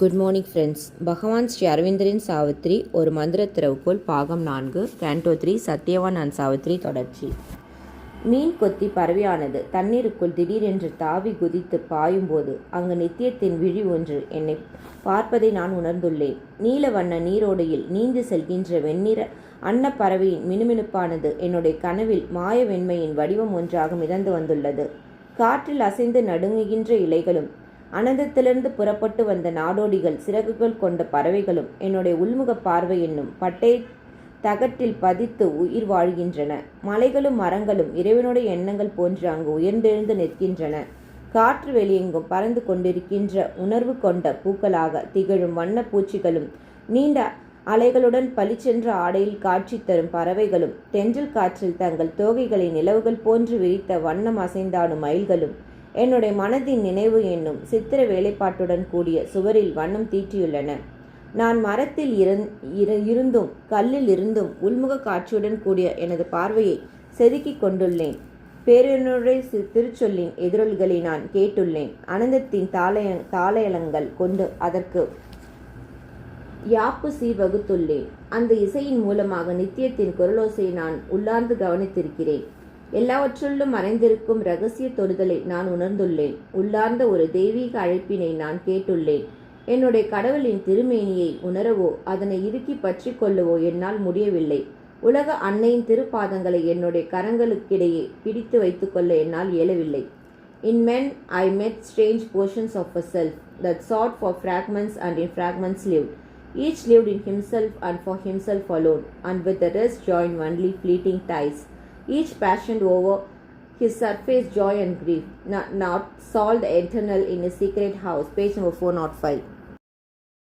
Good morning friends. பகவான் ஸ்ரீ அரவிந்தரின் சாவித்ரி ஒரு மந்திர திறவுகோல் பாகம் நான்கு canto three Satyavan and Savitri தொடர்ச்சி. மீன் கொத்தி பறவையானது தண்ணீருக்குள் திடீரென்று தாவி குதித்து பாயும்போது அங்கு நித்தியத்தின் விழி ஒன்று என்னை பார்ப்பதை நான் உணர்ந்துள்ளேன். நீல வண்ண நீரோடையில் நீந்து செல்கின்ற வெண்ணிற அன்னப்பறவையின் மினுமினுப்பானது என்னுடைய கனவில் மாய வெண்மையின் வடிவம் ஒன்றாக மிதந்து வந்துள்ளது. காற்றில் அசைந்து நடுங்குகின்ற இலைகளும் அனந்தத்திலிருந்து புறப்பட்டு வந்த நாடோடிகள் சிறகுகள் கொண்ட பறவைகளும் என்னுடைய உள்முக பார்வை என்னும் பட்டை தகட்டில் பதித்து உயிர் வாழ்கின்றன. மலைகளும் மரங்களும் இறைவனுடைய எண்ணங்கள் போன்று அங்கு உயர்ந்தெழுந்து நிற்கின்றன. காற்று வெளியெங்கும் பறந்து கொண்டிருக்கின்ற உணர்வு கொண்ட பூக்களாக திகழும் வண்ண பூச்சிகளும் நீண்ட அலைகளுடன் பளிச்சென்ற ஆடையில் காட்சி தரும் பறவைகளும் தென்றல் காற்றில் தங்கள் தோகைகளை நிலவுகள் போன்று விரித்த வண்ணம் அசைந்தாடும் மயில்களும் என்னுடைய மனதின் நினைவு என்னும் சித்திர வேலைப்பாட்டுடன் கூடிய சுவரில் வண்ணம் தீட்டியுள்ளன. நான் மரத்தில் இருந்தும் கல்லில் இருந்தும் உள்முக காட்சியுடன் கூடிய எனது பார்வையை செதுக்கிக் கொண்டுள்ளேன். பேரனுடைய திருச்சொல்லின் எதிரொல்களை நான் கேட்டுள்ளேன். அனந்தத்தின் தாளைய தாளையலங்கள் கொண்டு அதற்கு யாப்பு சீர் வகுத்துள்ளேன். அந்த இசையின் மூலமாக நித்தியத்தின் குரலோசையை நான் உள்ளார்ந்து கவனித்திருக்கிறேன். எல்லாவற்றுள்ளும் மறைந்திருக்கும் ரகசிய தொடுதலை நான் உணர்ந்துள்ளேன். உள்ளார்ந்த ஒரு தெய்வீக அழைப்பினை நான் கேட்டுள்ளேன். என்னுடைய கடவுளின் திருமேனியை உணரவோ அதனை இறுக்கி பற்றி கொள்ளவோ என்னால் முடியவில்லை. உலக அன்னையின் திருப்பாதங்களை என்னுடைய கரங்களுக்கிடையே பிடித்து வைத்துக்கொள்ள என்னால் இயலவில்லை. In men I met strange portions of a self that sought for fragments and in fragments live each lived in himself and for himself alone and with the rest join only fleeting ties each passioned over his surface joy and grief, not, not solved eternal in a secret house. Page number 405.